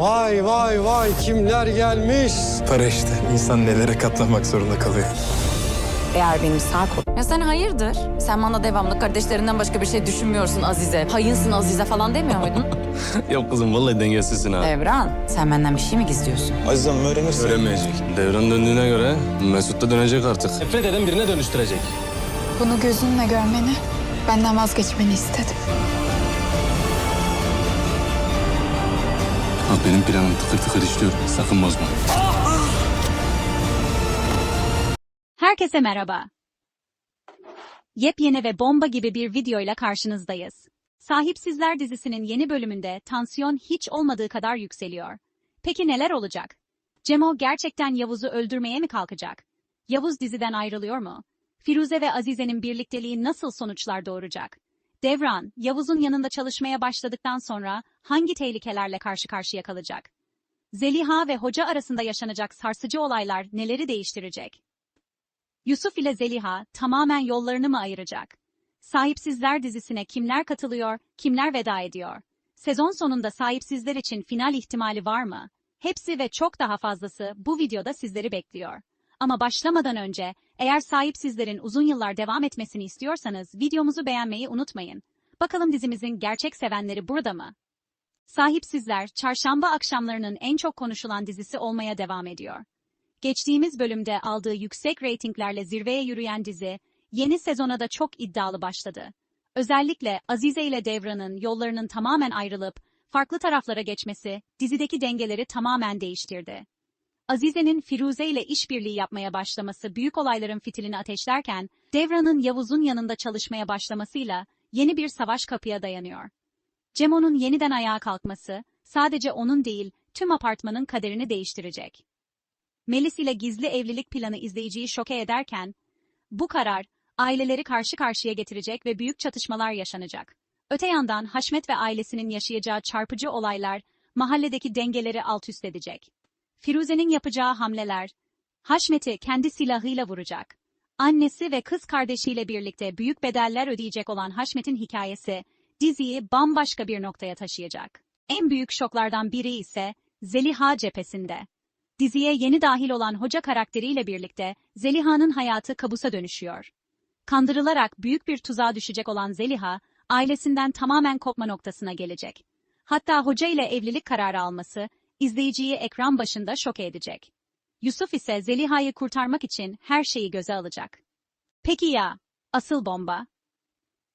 Vay vay vay kimler gelmiş? Para işte. İnsan nelere katlanmak zorunda kalıyor. Eğer beni sağ kol... Ya sen hayırdır? Sen bana devamlı kardeşlerinden başka bir şey düşünmüyorsun Azize. Hayınsın Azize falan demiyor muydun? Yok kızım vallahi dengesizsin ha. Devran, sen benden bir şey mi gizliyorsun? Aziz Hanım öğrenirse. Öğrenmeyecek. Devran döndüğüne göre Mesut da dönecek artık. Nefret eden birine dönüştürecek. Bunu gözünle görmeni, benden vazgeçmeni istedim. Benim planım tıkır tıkır işliyor. Sakın bozma. Herkese merhaba. Yepyeni ve bomba gibi bir videoyla karşınızdayız. Sahipsizler dizisinin yeni bölümünde tansiyon hiç olmadığı kadar yükseliyor. Peki neler olacak? Cemo gerçekten Yavuz'u öldürmeye mi kalkacak? Yavuz diziden ayrılıyor mu? Firuze ve Azize'nin birlikteliği nasıl sonuçlar doğuracak? Devran, Yavuz'un yanında çalışmaya başladıktan sonra hangi tehlikelerle karşı karşıya kalacak? Zeliha ve hoca arasında yaşanacak sarsıcı olaylar neleri değiştirecek? Yusuf ile Zeliha tamamen yollarını mı ayıracak? Sahipsizler dizisine kimler katılıyor, kimler veda ediyor? Sezon sonunda sahipsizler için final ihtimali var mı? Hepsi ve çok daha fazlası bu videoda sizleri bekliyor. Ama başlamadan önce, eğer sahipsizlerin uzun yıllar devam etmesini istiyorsanız videomuzu beğenmeyi unutmayın. Bakalım dizimizin gerçek sevenleri burada mı? Sahipsizler, çarşamba akşamlarının en çok konuşulan dizisi olmaya devam ediyor. Geçtiğimiz bölümde aldığı yüksek reytinglerle zirveye yürüyen dizi, yeni sezona da çok iddialı başladı. Özellikle Azize ile Devran'ın yollarının tamamen ayrılıp farklı taraflara geçmesi dizideki dengeleri tamamen değiştirdi. Azize'nin Firuze ile işbirliği yapmaya başlaması büyük olayların fitilini ateşlerken, Devran'ın Yavuz'un yanında çalışmaya başlamasıyla yeni bir savaş kapıya dayanıyor. Cemo'nun yeniden ayağa kalkması sadece onun değil, tüm apartmanın kaderini değiştirecek. Melis ile gizli evlilik planı izleyiciyi şoke ederken, bu karar aileleri karşı karşıya getirecek ve büyük çatışmalar yaşanacak. Öte yandan Haşmet ve ailesinin yaşayacağı çarpıcı olaylar mahalledeki dengeleri alt üst edecek. Firuze'nin yapacağı hamleler, Haşmet'i kendi silahıyla vuracak. Annesi ve kız kardeşiyle birlikte büyük bedeller ödeyecek olan Haşmet'in hikayesi, diziyi bambaşka bir noktaya taşıyacak. En büyük şoklardan biri ise Zeliha cephesinde. Diziye yeni dahil olan hoca karakteriyle birlikte Zeliha'nın hayatı kabusa dönüşüyor. Kandırılarak büyük bir tuzağa düşecek olan Zeliha, ailesinden tamamen kopma noktasına gelecek. Hatta hoca ile evlilik kararı alması, izleyiciyi ekran başında şok edecek. Yusuf ise Zeliha'yı kurtarmak için her şeyi göze alacak. Peki ya, asıl bomba?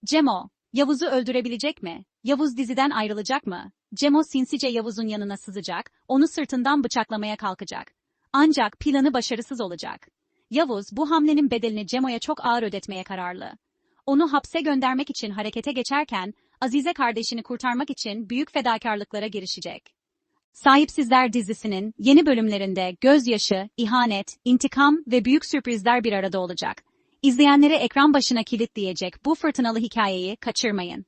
Cemo, Yavuz'u öldürebilecek mi? Yavuz diziden ayrılacak mı? Cemo sinsice Yavuz'un yanına sızacak, onu sırtından bıçaklamaya kalkacak. Ancak planı başarısız olacak. Yavuz bu hamlenin bedelini Cemo'ya çok ağır ödetmeye kararlı. Onu hapse göndermek için harekete geçerken, Azize kardeşini kurtarmak için büyük fedakarlıklara girişecek. Sahipsizler dizisinin yeni bölümlerinde gözyaşı, ihanet, intikam ve büyük sürprizler bir arada olacak. İzleyenleri ekran başına kilitleyecek bu fırtınalı hikayeyi kaçırmayın.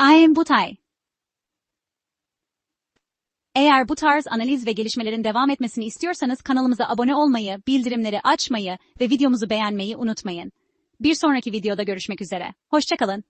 I am Butay. Eğer bu tarz analiz ve gelişmelerin devam etmesini istiyorsanız kanalımıza abone olmayı, bildirimleri açmayı ve videomuzu beğenmeyi unutmayın. Bir sonraki videoda görüşmek üzere. Hoşçakalın.